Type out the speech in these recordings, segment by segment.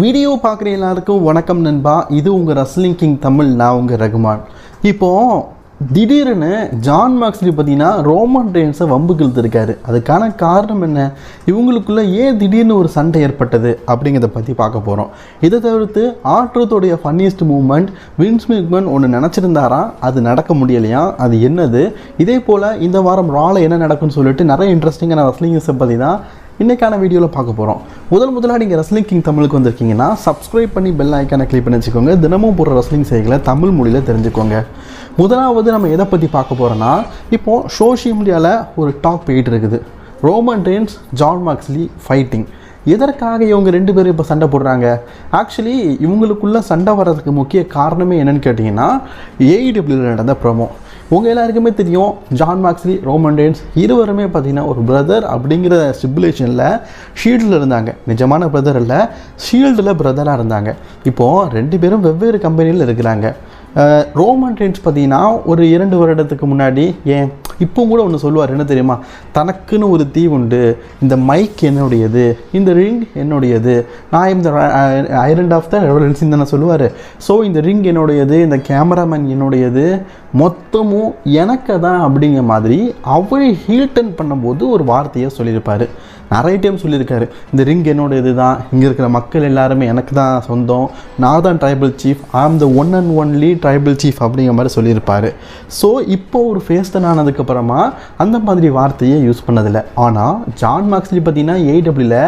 Video பார்க்குற எல்லாருக்கும் வணக்கம் நண்பா. இது உங்கள் ரஸ்லிங் கிங் தமிழ் நான் உங்கள் ரகுமான். இப்போது திடீர்னு ஜான் மார்க்ஸ்லி பார்த்தீங்கன்னா ரோமன் ரெயின்ஸை வம்பு இழுத்துருக்காரு அதுக்கான காரணம் என்ன? இவங்களுக்குள்ளே ஏன் திடீர்னு ஒரு சண்டை ஏற்பட்டது அப்படிங்கிறத பற்றி பார்க்க போகிறோம் இதை தவிர்த்து ஆற்றத்துடைய ஃபன்னியஸ்ட் மூமெண்ட் வின்ஸ் மிக்மன் ஒன்று நினச்சிருந்தாரா? அது நடக்க முடியலையா? அது என்னது? இதே போல் இந்த வாரம் ரால என்ன நடக்கும்னு சொல்லிட்டு நிறைய இன்ட்ரெஸ்டிங்கான ரஸ்லிங்ஸை பற்றி தான் இன்றைக்கான வீடியோவில் பார்க்க போகிறோம் முதல் முதலாக நீங்கள் ரஸ்லிங் கிங் தமிழுக்கு வந்திருக்கீங்கன்னா சப்ஸ்கிரைப் பண்ணி பெல் ஐக்கானை கிளிக் பண்ணி வச்சுக்கோங்க. தினமும் போடுற ரஸ்லிங் செய்களை தமிழ் மொழியில் தெரிஞ்சுக்கோங்க. முதலாவது நம்ம எதை பற்றி பார்க்க போகிறோன்னா இப்போது சோஷியல் மீடியாவில் ஒரு டாக் போயிட்டு இருக்குது. Roman Reigns John Moxley fighting எதற்காக இவங்க ரெண்டு பேரும் இப்போ சண்டை போடுறாங்க? ஆக்சுவலி இவங்களுக்குள்ள சண்டை வர்றதுக்கு முக்கிய காரணமே என்னென்னு கேட்டிங்கன்னா ஏஇடபிள்யூவில் நடந்த ப்ரோமோ உங்கள் எல்லாருக்குமே தெரியும் ஜான் மார்க்ஸ்லி ரோமன் டேன்ஸ் இருவருமே பார்த்தீங்கன்னா ஒரு பிரதர் அப்படிங்கிற ஸ்டிபுலேஷனில் ஷீல்டில் இருந்தாங்க. நிஜமான பிரதர் இல்லை ஷீல்டில் பிரதராக இருந்தாங்க. இப்போது ரெண்டு பேரும் வெவ்வேறு கம்பெனியில் இருக்கிறாங்க. ரோமன் டேன்ஸ் பார்த்தீங்கன்னா ஒரு இரண்டு வருடத்துக்கு முன்னாடி ஏன் இப்போ கூட ஒன்று சொல்லுவார் என்ன தெரியுமா? தனக்குன்னு ஒரு தீ உண்டு இந்த மைக் என்னுடையது இந்த ரிங் என்னுடையது நான் இந்த ஐரண்ட் ஆஃப் த ரெவலன்ஸ் தானே சொல்லுவார். ஸோ இந்த ரிங் என்னுடையது இந்த கேமராமேன் என்னுடையது மொத்தமும் எனக்கு தான் அப்படிங்கிற மாதிரி அவரை ஹீல்டன் பண்ணும்போது ஒரு வார்த்தையை சொல்லியிருப்பார். நிறைய டைம் சொல்லியிருக்காரு இந்த ரிங் என்னோட இது தான் இங்கே இருக்கிற மக்கள் எல்லாருமே எனக்கு தான் சொந்தம் நான் தான் tribal chief I am the one and only tribal chief அப்படிங்கிற மாதிரி சொல்லியிருப்பார். ஸோ இப்போ ஒரு ஃபேஸ்டன் ஆனதுக்கப்புறமா அந்த மாதிரி வார்த்தையை யூஸ் பண்ணதில்லை. ஆனால் ஜான் மார்க்ஸ்லி பார்த்தீங்கன்னா ஏடபிள்யூவில்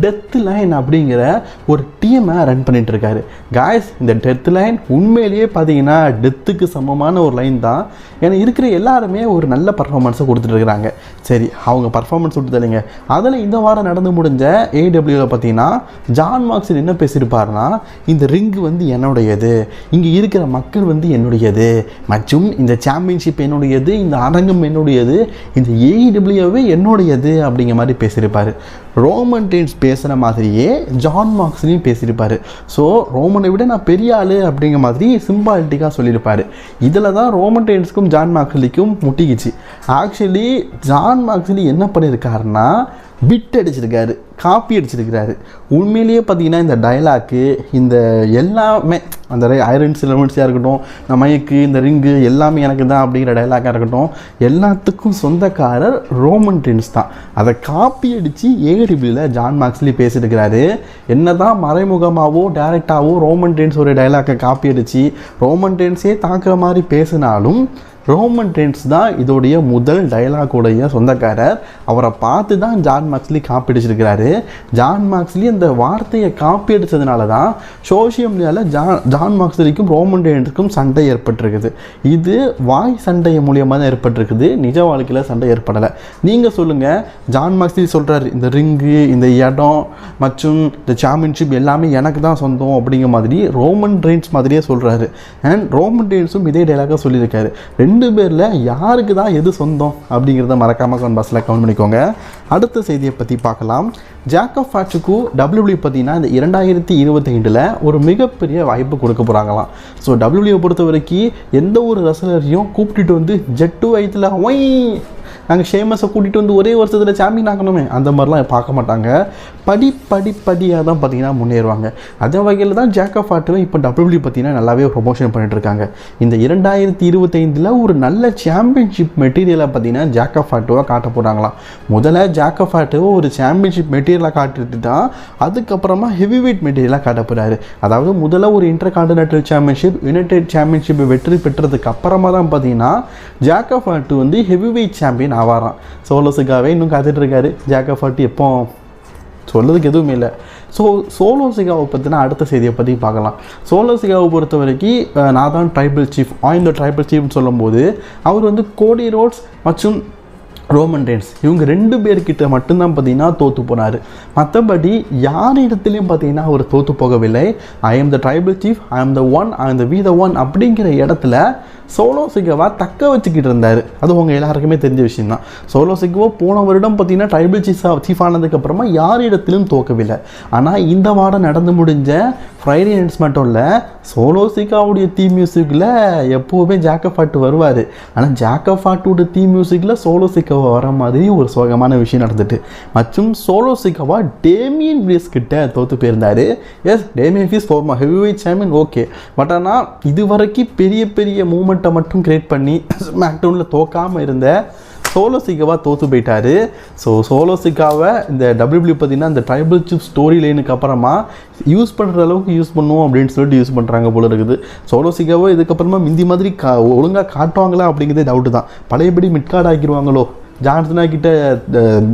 டெத் லைன் அப்படிங்கிற ஒரு டீமை ரன் பண்ணிட்டு இருக்காரு காய்ஸ் இந்த டெத் லைன் உண்மையிலேயே பார்த்தீங்கன்னா டெத்துக்கு சமமான ஒரு லைன் தான். ஏன்னா இருக்கிற எல்லாருமே ஒரு நல்ல பர்ஃபார்மன்ஸை கொடுத்துட்ருக்குறாங்க சரி அவங்க பர்ஃபார்மன்ஸ் விட்டு தள்ளுங்க. அதில் இந்த வாரம் நடந்து முடிஞ்ச ஏடபிள்யூவில் பார்த்தீங்கன்னா ஜான் மார்க்ஸின் என்ன பேசியிருப்பாருன்னா இந்த ரிங்கு வந்து என்னுடையது. இங்கே இருக்கிற மக்கள் வந்து என்னுடையது. மற்றும் இந்த சாம்பியன்ஷிப் என்னுடையது இந்த அரங்கம் என்னுடையது இந்த ஏஇடபிள்யூவே என்னுடையது அப்படிங்கிற மாதிரி பேசியிருப்பார். ரோமன் டென்ஸ் டெயின்ஸ் பேசுகிற மாதிரியே ஜான் மார்க்ஸ்லையும் பேசியிருப்பார். ஸோ ரோமனை விட நான் பெரிய ஆள் அப்படிங்கிற மாதிரி சிம்பாலிட்டிக்காக சொல்லியிருப்பார். இதில் தான் ரோமன் டெயின்ஸ்க்கும் ஜான் மார்க்ஸ்லிக்கும் முட்டிக்கிச்சு. ஆக்சுவலி ஜான் மார்க்ஸ்லி என்ன பண்ணியிருக்காருன்னா பிட் அடிச்சிருக்காரு காப்பி அடிச்சிருக்கிறாரு. உண்மையிலேயே பார்த்தீங்கன்னா இந்த டயலாக்கு இந்த எல்லாமே அந்த ஐரன் சிலமெண்ட்ஸாக இருக்கட்டும் இந்த மைக்கு இந்த ரிங்கு எல்லாமே எனக்கு தான் அப்படிங்கிற டயலாக்காக இருக்கட்டும் எல்லாத்துக்கும் சொந்தக்காரர் ரோமன் டென்ஸ் தான். அதை காப்பி அடித்து ஏடிபியில் ஜான் மார்க்ஸ்லி பேசியிருக்கிறாரு என்ன தான் மறைமுகமாகவோ டேரெக்டாகவோ ரோமன் டென்ஸ் ஒரு டைலாக்கை காப்பி அடித்து ரோமன் டென்ஸே தாக்குற மாதிரி பேசினாலும் ரோமன் டென்ஸ் தான் இதோடைய முதல் டைலாகுடைய சொந்தக்காரர். அவரை பார்த்து தான் ஜான் மார்க்ஸ்லி காப்பி அடிச்சிருக்கிறாரு ஜான் மார்க்ஸ்லி அந்த வார்த்தையை காப்பி அடித்ததுனால தான் சோஷியல் மீடியாவில் ஜான் ஜான் மார்க்ஸ்லிக்கும் ரோமன் டென்ஸுக்கும் சண்டை ஏற்பட்டிருக்குது. இது வாய் சண்டை மூலியமாக தான் ஏற்பட்டிருக்குது. நிஜ வாழ்க்கையில் சண்டை ஏற்படலை. நீங்கள் சொல்லுங்கள் ஜான் மார்க்ஸ்லி சொல்கிறாரு இந்த ரிங்கு இந்த இடம் மற்றும் இந்த சாம்பியன்ஷிப் எல்லாமே எனக்கு தான் சொந்தம் அப்படிங்கிற மாதிரி ரோமன் ட்ரெயின்ஸ் மாதிரியே சொல்கிறாரு அண்ட் ரோமன் ட்ரெயின்ஸும் இதே டைலாக சொல்லியிருக்காரு. ரெண்டு ரெண்டு பேரில் யாருக்கு தான் எது சொந்தம் அப்படிங்கிறத மறக்காமல் கமெண்ட் பாக்ஸில் கமெண்ட் பண்ணிக்கோங்க. அடுத்த செய்தியை பற்றி பார்க்கலாம். ஜாக் ஆஃப் ஃபேட்சுக்கு டபிள்யூபிள்யூ பார்த்தீங்கன்னா இந்த இரண்டாயிரத்தி இருபத்தைந்தில் ஒரு மிகப்பெரிய வாய்ப்பு கொடுக்க போகிறாங்களாம் ஸோ டபிள்யூபிள்யூ பொறுத்த வரைக்கும் எந்த ஒரு ரசலரையும் கூப்பிட்டுட்டு வந்து ஜெட்டு வயிற்றுல ஒய் நாங்கள் ஷேமஸை கூட்டிகிட்டு வந்து ஒரே வருஷத்தில் சாம்பியன் ஆகணுமே அந்த மாதிரிலாம் பார்க்க மாட்டாங்க. படி படி படியாக தான் பார்த்தீங்கன்னா முன்னேறுவாங்க. அதே வகையில் தான் ஜாக் ஆஃப் ஆட்டுவை இப்போ டபிள்யூபி பார்த்தீங்கன்னா நல்லாவே ப்ரொமோஷன் பண்ணிட்டுருக்காங்க. இந்த இரண்டாயிரத்தி இருபத்தைந்தில் ஒரு நல்ல சாம்பியன்ஷிப் மெட்டீரியலாக பார்த்தீங்கன்னா ஜாக் ஆஃப் ஆட்டுவை காட்ட போகிறாங்களாம் முதல்ல ஜாக் ஆஃப் ஆட்டுவை ஒரு சாம்பியன்ஷிப் மெட்டீரியலாக காட்டிட்டு தான் அதுக்கப்புறமா ஹெவி வெயிட் மெட்டீரியலாக காட்ட போகிறாரு அதாவது முதல்ல ஒரு inter continental championship United championship வெற்றி பெற்றதுக்கு அப்புறமா தான் பார்த்தீங்கன்னா ஜாக் ஆஃப் ஆட்டு வந்து ஹெவி வெயிட் சாம்பியன் ஆவாராம் சோலோஸுக்காகவே இன்னும் காத்துட்ருக்காரு. இருக்காரு எப்போ? சொல்லதுக்கு எதுவுமே இல்லை. ஸோ சோலோ சிகாவை பற்றினா அடுத்த செய்தியை பற்றி பார்க்கலாம். சோலோ சிகாவை பொறுத்த வரைக்கும் நான் தான் ட்ரைபல் சீஃப் ஆயின் த ட்ரைபல் சீஃப்னு சொல்லும்போது அவர் வந்து கோடி ரோட்ஸ் மற்றும் ரோமன் ரெயின்ஸ் இவங்க ரெண்டு பேர்கிட்ட மட்டும்தான் பார்த்தீங்கன்னா தோற்று போனார். மற்றபடி யார் இடத்துலையும் பார்த்தீங்கன்னா அவர் தோற்று போகவில்லை. I am the tribal chief I am the one I am the we the one அப்படிங்கிற இடத்துல சோலோ சிகவா தக்க வச்சுக்கிட்டு இருந்தார். அது உங்கள் எல்லாருக்குமே தெரிஞ்ச விஷயம் தான் சோலோ சிக்கவா போன வருடம் பார்த்தீங்கன்னா ட்ரைபிள் சீஃப் சீஃப் ஆனதுக்கப்புறமா யாரிடத்திலும் தோக்கவில்லை. ஆனால் இந்த வாரம் நடந்து முடிஞ்ச ஃப்ரைடே நைட்ஸ் மட்டும் இல்லை சோலோ சிக்காவுடைய தீ மியூசிக்கில் எப்போவுமே ஜாக்கஃபாட்டு வருவார். ஆனால் ஜாக்கஃபாட்டோட தீ மியூசிக்கில் சோலோ சிக்காவை வர மாதிரி ஒரு சோகமான விஷயம் நடந்துட்டு. மற்றும் சோலோ சிக்காவா டேமியன் வீஸ் கிட்ட தோற்று போயிருந்தார். Yes Damian Priest former heavyweight champion okay but ஆனால் இது வரைக்கும் பெரிய பெரிய மூமெண்ட்டை மட்டும் கிரியேட் பண்ணி ஸ்மாக்டவுனில் தோக்காமல் இருந்த சோலோ சிகாவாக தோற்று போயிட்டார் ஸோ சோலோ சிக்காவை இந்த டபிள்யூபிள்யூ பார்த்தீங்கன்னா இந்த ட்ரைபிள் சிப் ஸ்டோரி லைனுக்கு அப்புறமா யூஸ் பண்ணுற அளவுக்கு யூஸ் பண்ணுவோம் அப்படின்னு சொல்லிட்டு யூஸ் பண்ணுறாங்க போல இருக்குது. சோலோ சிக்காவை இதுக்கப்புறமா மிந்தி மாதிரி கா ஒழுங்காக காட்டுவாங்களா அப்படிங்கிறதே டவுட்டு தான். பழையபடி மிட்கார்ட் ஆக்கிடுவாங்களோ? ஜான்சனா கிட்ட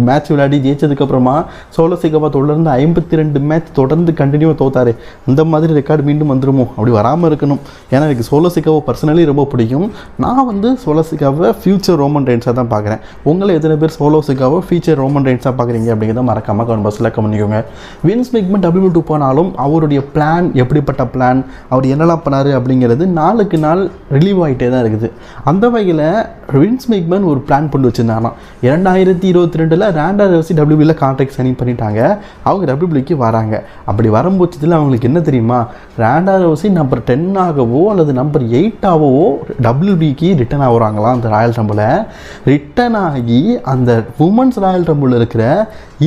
மேட்ச் விளையாடி ஜெயிச்சதுக்கப்புறமா சோலோ சிகப்பா தொடர்ந்து ஐம்பத்தி ரெண்டு மேட்ச் தொடர்ந்து கண்டினியூவாக தோத்தாரு. அந்த மாதிரி ரெக்கார்டு மீண்டும் வந்துருமோ? அப்படி வராமல் இருக்கணும். ஏன்னா எனக்கு சோலோ சிகாவை பர்சனலி ரொம்ப பிடிக்கும். நான் வந்து சோலோ சிகாவை ஃபியூச்சர் ரோமன் ரைன்ஸாக தான் பார்க்குறேன். உங்களை எத்தனை பேர் சோலோ சிகாவை ஃபியூச்சர் ரோமன் ரைன்ஸாக பார்க்குறீங்க அப்படிங்கிறத மறக்காமல் கமெண்ட் பஸ்ஸில் பண்ணிக்கோங்க. வின்ஸ் மிக்மெண்ட் டபிள்யூ டூ போனாலும் அவருடைய பிளான் எப்படிப்பட்ட பிளான் அவர் என்னெல்லாம் பண்ணார் அப்படிங்கிறது நாளுக்கு நாள் ரிலீவ் ஆகிட்டே தான் இருக்குது. அந்த வகையில் வின்ஸ் மிக்மன் ஒரு பிளான் பண்ணி வச்சுருந்தாராம். இரண்டாயிரத்தி இருபத்தி ரெண்டில் ரேண்டா ரவசி டபிள்யூபியில் கான்ட்ராக்ட் சைன் பண்ணிட்டாங்க. அவங்க டபிள்யூபிக்கு வராங்க. அப்படி வரும்போச்சத்தில் அவங்களுக்கு என்ன தெரியுமா? ரேண்டா ரவசி நம்பர் டென்னாகவோ அல்லது நம்பர் எயிட்டாகவோ டபிள்யூபிக்கு ரிட்டர்ன் ஆகுறாங்களாம் அந்த ராயல் ரம்பில் ரிட்டர்ன் ஆகி அந்த உமன்ஸ் ராயல் ரம்பில் இருக்கிற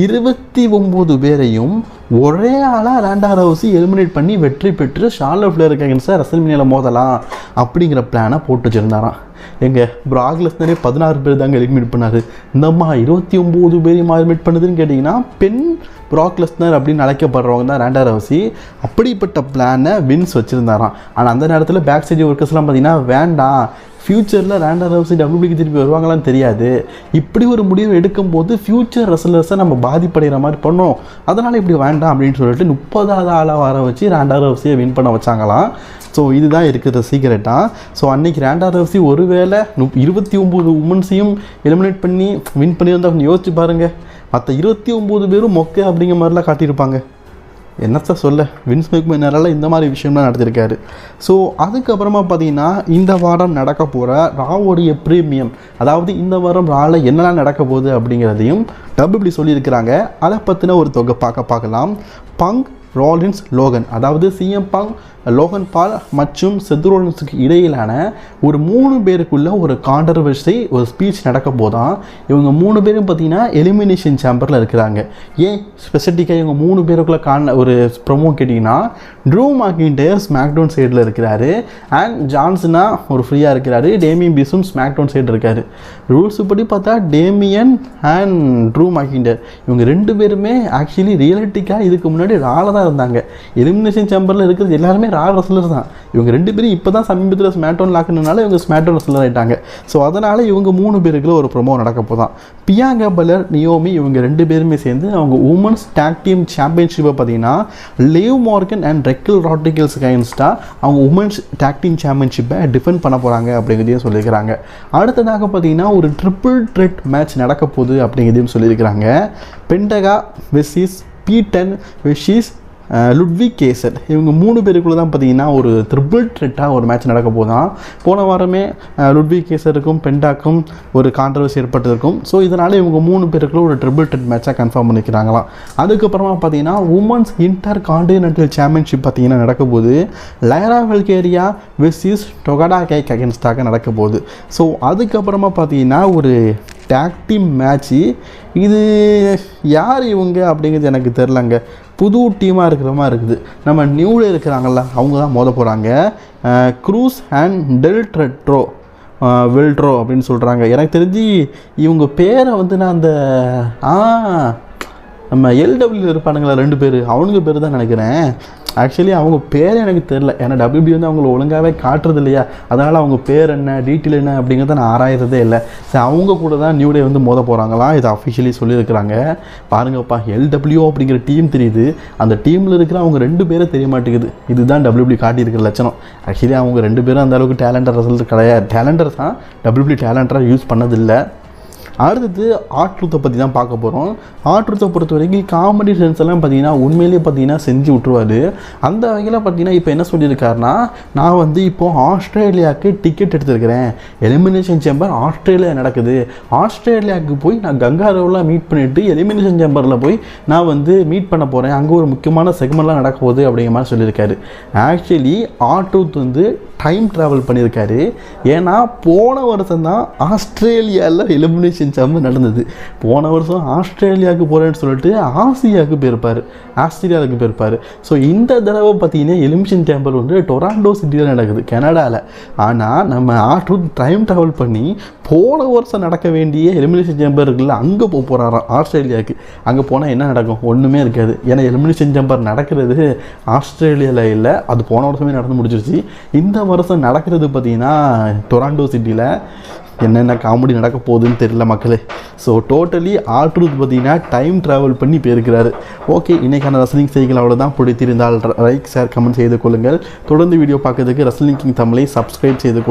இருபத்தி ஒம்பது பேரையும் ஒரே ஆளாக ரேண்டா ரவுசி எலிமினேட் பண்ணி வெற்றி பெற்று ஷார்லோ இருக்கேன் சார் ரசல்மினியில் மோதலாம் அப்படிங்கிற பிளானை போட்டு வச்சுருந்தாராம் எங்க ப்ராக்லெஸ்னரே பதினாறு பேர் தாங்க எலிமினேட் பண்ணாரு. இந்தம்மா இருபத்தி ஒம்பது பேரையும் எலிமினேட் பண்ணுதுன்னு கேட்டிங்கன்னா பெண் ப்ராக்லஸ்னர் அப்படின்னு அழைக்கப்படுறவங்க தான் ரேண்டா ரவசி. அப்படிப்பட்ட பிளானை வின்ஸ் வச்சுருந்தாராம். ஆனால் அந்த நேரத்தில் பேக் சைடு ஒர்க்கர்ஸ்லாம் பார்த்தீங்கன்னா வேண்டாம் ஃப்யூச்சரில் ரேண்டா ரவுசி டபிள்யூபிக்கு திருப்பி வருவாங்களான்னு தெரியாது. இப்படி ஒரு முடிவு எடுக்கும்போது ஃப்யூச்சர் ரெசலர்ஸை நம்ம பாதிப்படைகிற மாதிரி பண்ணோம் அதனால் இப்படி வேண்டாம் அப்படின்னு சொல்லிட்டு முப்பதாவது ஆளாக வர வச்சு ரேண்டா ரவுசியை வின் பண்ண வச்சாங்களாம். ஸோ இதுதான் இருக்கிற சீக்கிரட்டாக ஸோ அன்றைக்கி ரேண்டா ரவுசி ஒருவேளை முப் இருபத்தி ஒம்பது உமன்ஸையும் எலிமினேட் பண்ணி வின் பண்ணி வந்தால் யோசிச்சு பாருங்கள் மற்ற இருபத்தி ஒம்பது பேரும் மொக்கை அப்படிங்கிற மாதிரிலாம் காட்டியிருப்பாங்க. என்னத்தை சொல்ல? வின்ஸ் மெக்மெனரால் இந்த மாதிரி விஷயம்லாம் நடத்திருக்காரு. ஸோ அதுக்கப்புறமா பார்த்தீங்கன்னா இந்த வாரம் நடக்க போகிற ராவோடைய ப்ரீமியம் அதாவது இந்த வாரம் ராவில் என்னெல்லாம் நடக்க போகுது அப்படிங்கிறதையும் இப்படி சொல்லியிருக்கிறாங்க. அதை பற்றின ஒரு தொகை பார்க்க பார்க்கலாம். பங்க் ராலின்ஸ் லோகன் அதாவது சிஎம் பாங் லோகன் பால் மற்றும் செத்ரோலன்ஸுக்கு இடையிலான ஒரு மூணு பேருக்குள்ள ஒரு கான்ட்ரவர்சி ஒரு ஸ்பீச் நடக்க போதான். இவங்க மூணு பேரும் பார்த்தீங்கன்னா எலிமினேஷன் சேம்பரில் இருக்கிறாங்க. ஏன்? ஸ்பெசிஃபிக்காக இவங்க மூணு பேருக்குள்ள காண ஒரு ப்ரொமோ கேட்டிங்கன்னா ட்ரூ மாக்கின்டர் ஸ்மாக்டவுன் சைடில் இருக்கிறாரு. அண்ட் ஜான்சனா ஒரு ஃப்ரீயாக இருக்கிறாரு. டேமியன் பீஸும் ஸ்மாக்டவுன் சைடு இருக்காரு. ரூல்ஸ் படி பார்த்தா டேமியன் அண்ட் ட்ரூ மார்க்கின்டர் இவங்க ரெண்டு பேருமே ஆக்சுவலி ரியலிட்டிக்காக இதுக்கு முன்னாடி ராலதான் இருந்தாங்க. எலிமினேஷன் சேம்பரில் இருக்கிறது எல்லாருமே ரா ரெஸ்லர் தான். இவங்க ரெண்டு பேரும் இப்போ தான் சமீபத்தில் ஸ்மேட்டோன் லாக்குனால இவங்க ஸ்மேட்டோன் ரெஸ்லர் ஆகிட்டாங்க ஸோ அதனால் இவங்க மூணு பேருக்குள்ள ஒரு ப்ரொமோ நடக்க போதான். பியாங்கா பலர் நியோமி இவங்க ரெண்டு பேருமே சேர்ந்து அவங்க உமன்ஸ் டேக் டீம் சாம்பியன்ஷிப்பை பார்த்தீங்கன்னா லேவ் மார்கன் அண்ட் ரெக்கில் ராட்டிகல்ஸ் கைன்ஸ்டாக அவங்க உமன்ஸ் டேக் டீம் சாம்பியன்ஷிப்பை டிஃபெண்ட் பண்ண போகிறாங்க அப்படிங்கிறதையும் சொல்லியிருக்கிறாங்க. அடுத்ததாக பார்த்தீங்கன்னா ஒரு ட்ரிபிள் ட்ரெட் மேட்ச் நடக்க போகுது அப்படிங்கிறதையும் சொல்லியிருக்கிறாங்க. Penta versus Pete Dunne versus Ludwig Kaiser. இவங்க மூணு பேருக்குள்ளே தான் பார்த்தீங்கன்னா ஒரு த்ரிபிள் த்ரெட்டாக ஒரு மேட்ச் நடக்க போதான் போன வாரமே லுட்வி கேசருக்கும் பெண்டாக்கும் ஒரு கான்ட்ரவர்சி ஏற்பட்டிருக்கும். ஸோ இதனால் இவங்க மூணு பேருக்குள்ள ஒரு ட்ரிபிள் ட்ரெட் மேட்சாக கன்ஃபார்ம் பண்ணிக்கிறாங்களாம் அதுக்கப்புறமா பார்த்தீங்கன்னா உமன்ஸ் இன்டர் கான்டினென்டல் சாம்பியன்ஷிப் பார்த்தீங்கன்னா நடக்க போகுது. லைரா வெல்கேரியா வெர்சஸ் டொகடா கேக் அகேன்ஸ்டாக நடக்க போகுது. ஸோ அதுக்கப்புறமா பார்த்தீங்கன்னா ஒரு டேக் டீம் மேட்ச்சு இது யார் இவங்க அப்படிங்கிறது எனக்கு தெரிலங்க புது டீமாக இருக்கிற மாதிரி இருக்குது. நம்ம நியூவில் இருக்கிறாங்கல்ல அவங்க தான் மோத போகிறாங்க க்ரூஸ் அண்ட் டெல் ட்ரெட்ரோ வெல்ட்ரோ அப்படின்னு சொல்கிறாங்க எனக்கு தெரிஞ்சு இவங்க பேரை வந்து நான் அந்த ஆ நம்ம எல்டபிள்யூ இருப்பானுங்களா ரெண்டு பேர். அவனுங்க பேர் தான் நினைக்கிறேன். ஆக்சுவலி அவங்க பேர் எனக்கு தெரில ஏன்னா டபிள்யூபி வந்து அவங்கள ஒழுங்காகவே காட்டுறது இல்லையா அதனால் அவங்க பேர் என்ன டீட்டெயில் என்ன அப்படிங்கிறத நான் ஆராயறதே இல்லை. சரி அவங்க கூட தான் நியூ டே வந்து மோத போகிறாங்களாம் இதை அஃபிஷியலி சொல்லியிருக்கிறாங்க. பாருங்கப்பா எல்டபிள்யூ அப்படிங்கிற டீம் தெரியுது. அந்த டீமில் இருக்கிற அவங்க ரெண்டு பேரும் தெரிய மாட்டேங்குது. இதுதான் டபிள்யூபி காட்டியிருக்கிற லட்சணம். ஆக்சுவலி அவங்க ரெண்டு பேரும் அந்த அளவுக்கு டேலண்டர் ரிசல்ட் கிடையாது. டேலண்டர் தான் டபிள்யூபி டேலண்டராக யூஸ் பண்ணதில்லை. அடுத்தது ஆற்றுத்தை பற்றி தான் பார்க்க போகிறோம் ஆற்றுத்தை பொறுத்த வரைக்கும் காமெடி சென்ஸ் எல்லாம் பார்த்தீங்கன்னா உண்மையிலேயே பார்த்தீங்கன்னா செஞ்சு விட்ருவாரு அந்த வகையில் பார்த்தீங்கன்னா இப்போ என்ன சொல்லியிருக்காருன்னா நான் வந்து இப்போது ஆஸ்திரேலியாவுக்கு டிக்கெட் எடுத்திருக்கிறேன். எலிமினேஷன் சேம்பர் ஆஸ்திரேலியா நடக்குது. ஆஸ்திரேலியாவுக்கு போய் நான் கங்காரவெலாம் மீட் பண்ணிவிட்டு எலிமினேஷன் சேம்பரில் போய் நான் வந்து மீட் பண்ண போகிறேன் அங்கே ஒரு முக்கியமான செக்மெண்ட்லாம் நடக்க போகுது அப்படிங்கிற மாதிரி சொல்லியிருக்காரு. ஆக்சுவலி ஆட்ரூத் வந்து டைம் ட்ராவல் பண்ணியிருக்காரு. ஏன்னா போன வருஷம் தான் ஆஸ்திரேலியாவில் எலிமினேஷன் சேம்பர் நடந்தது. போன வருஷம் ஆஸ்திரேலியாவுக்கு போகிறேன்னு சொல்லிட்டு ஆசியாவுக்கு போயிருப்பார். ஆஸ்திரேலியாவுக்கு போயிருப்பார். ஸோ இந்த தடவை பார்த்தீங்கன்னா எலிமிஷன் டேம்பிள் வந்து டொராண்டோ சிட்டியில் நடக்குது கனடாவில் ஆனால் நம்ம ஆட்ரூத் டைம் ட்ராவல் பண்ணி போன வருஷம் நடக்க வேண்டிய எலிமினேஷன் சேம்பர் இருக்குல்ல அங்கே போக போகிறாராம் ஆஸ்திரேலியாவுக்கு. அங்கே போனால் என்ன நடக்கும்? ஒன்றுமே இருக்காது. ஏன்னா எலிமினேஷன் சேம்பர் நடக்கிறது ஆஸ்திரேலியாவில் இல்லை அது போன வருஷமே நடந்து முடிச்சிருச்சு இந்த வருஷம் நடக்கிறது பார்த்தீங்கன்னா டொராண்டோ சிட்டியில் என்னென்ன காமெடி நடக்க போகுதுன்னு தெரியல மக்களே. ஸோ டோட்டலி ஆட்ரூத் பார்த்தீங்கன்னா டைம் ட்ராவல் பண்ணி போயிருக்கிறாரு. ஓகே இன்றைக்கான ரசலிங் செய்திகள் அவ்வளோதான் பிடித்திருந்தால் லைக் ஷேர் கமெண்ட் செய்து கொள்ளுங்கள். தொடர்ந்து வீடியோ பார்க்கறதுக்கு ரசலிங் கிங் தமிழை சப்ஸ்கிரைப் செய்து